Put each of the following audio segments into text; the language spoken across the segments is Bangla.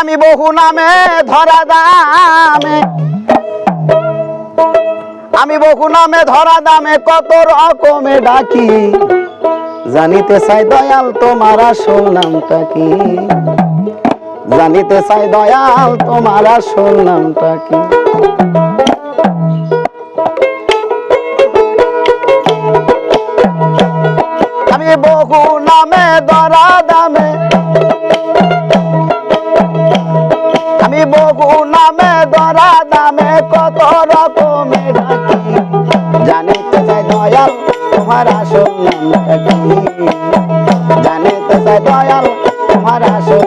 আমি বহু নামে ধরা দামে। আমি বহু নামে ধরা দামে কত রকমে ডাকি। জানিতে চাই দয়াল তোমার আসল নামটা কি? জানিতে চাই দয়াল তোমার আসল নামটা কি? নামে ধরা দামে কত রকমে জানিতে চাই দয়াল, তোমার আসল নামটা জানিতে চাই দয়াল, তোমার আসল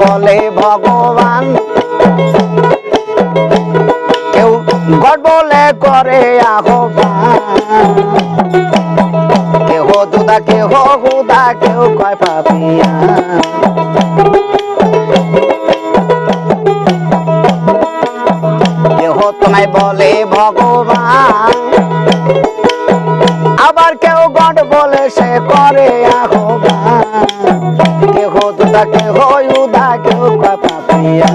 বলে, ভগবান কেউ গড বলে করে আহ্বান। কেহ দুদা, কেহ হুদা কেউ কয় পাপিয়া। কেহ তোমায় বলে ভগবান, আবার কেউ গড বলে সে করে আহ্বান। কেহ দুদা, কেহ উদা কেউ কয় পাপিয়া।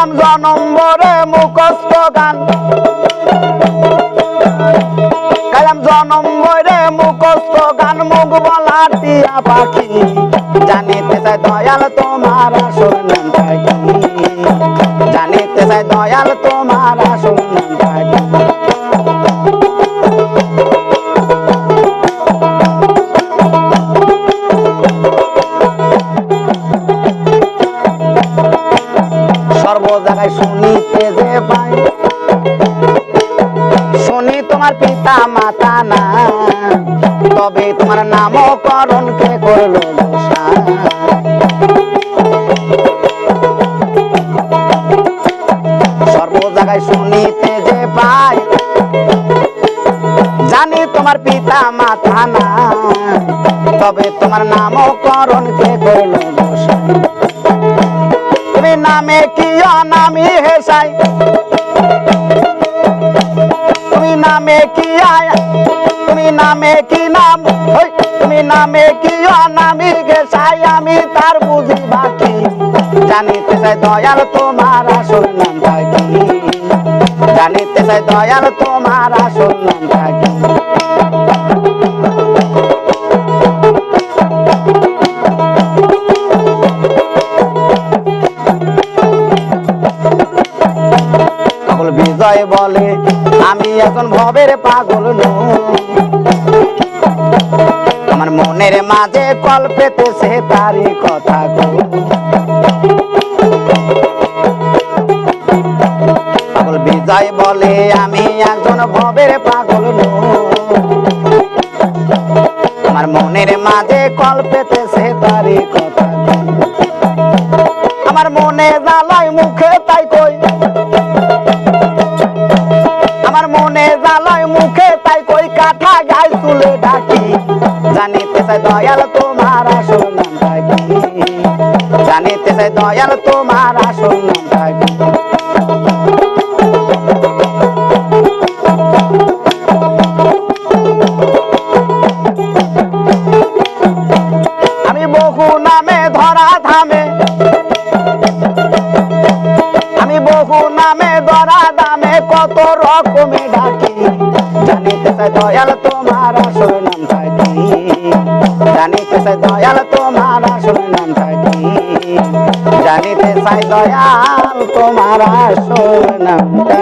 কালাম জনম্বরে মুখস্থ গান। কালাম জনম্বরে মুখস্থ গান, মুখ বলা টিয়া পাখি। জানিতে চাই দয়াল তোমার আসল নাম জানিতে চাই দয়াল তোমার আসল জায়গায় শুনিতে যে পাই শুনি তোমার পিতা মাতা না। তবে তোমার নামকরণ কে করল? সর্ব জায়গায় শুনিতে যে পাই জানি তোমার পিতা মাতা না। তবে তোমার নামকরণ কে করল গোসাই? তুমি নামে কি অনামি হেসাই? তুমি নামে কি আয়? তুমি নামে কি নাম? তুমি নামে কি অনামি গেছাই আমি তার বুঝি বাকি। জানিতে চাই দয়াল তোমার আসল নামটা কি জানিতে চাই দয়াল তোমার আসল নামটা কি বলে, আমি এখন ভবের পাগল। আমার মনের মাঝে কল পেতেছে তারই কথা গো পাগল বিজয় বলে, আমি একজন ভবের পাগল। আমার মনের মাঝে তারই কথা। আমার মনে জ্বালাই মুখে তাই কই জানিতে দয়াল তোমার আসল নামটা কি জানিতে দয়াল তোমার আসল নামটা দামে কত রকমে ডাকি জানিতে চাই দয়াল, তোমার আসল নামটা কি জানিতে চাই দয়াল, তোমার আসল নামটা কি জানিতে চাই দয়াল, তোমার আসল নামটা?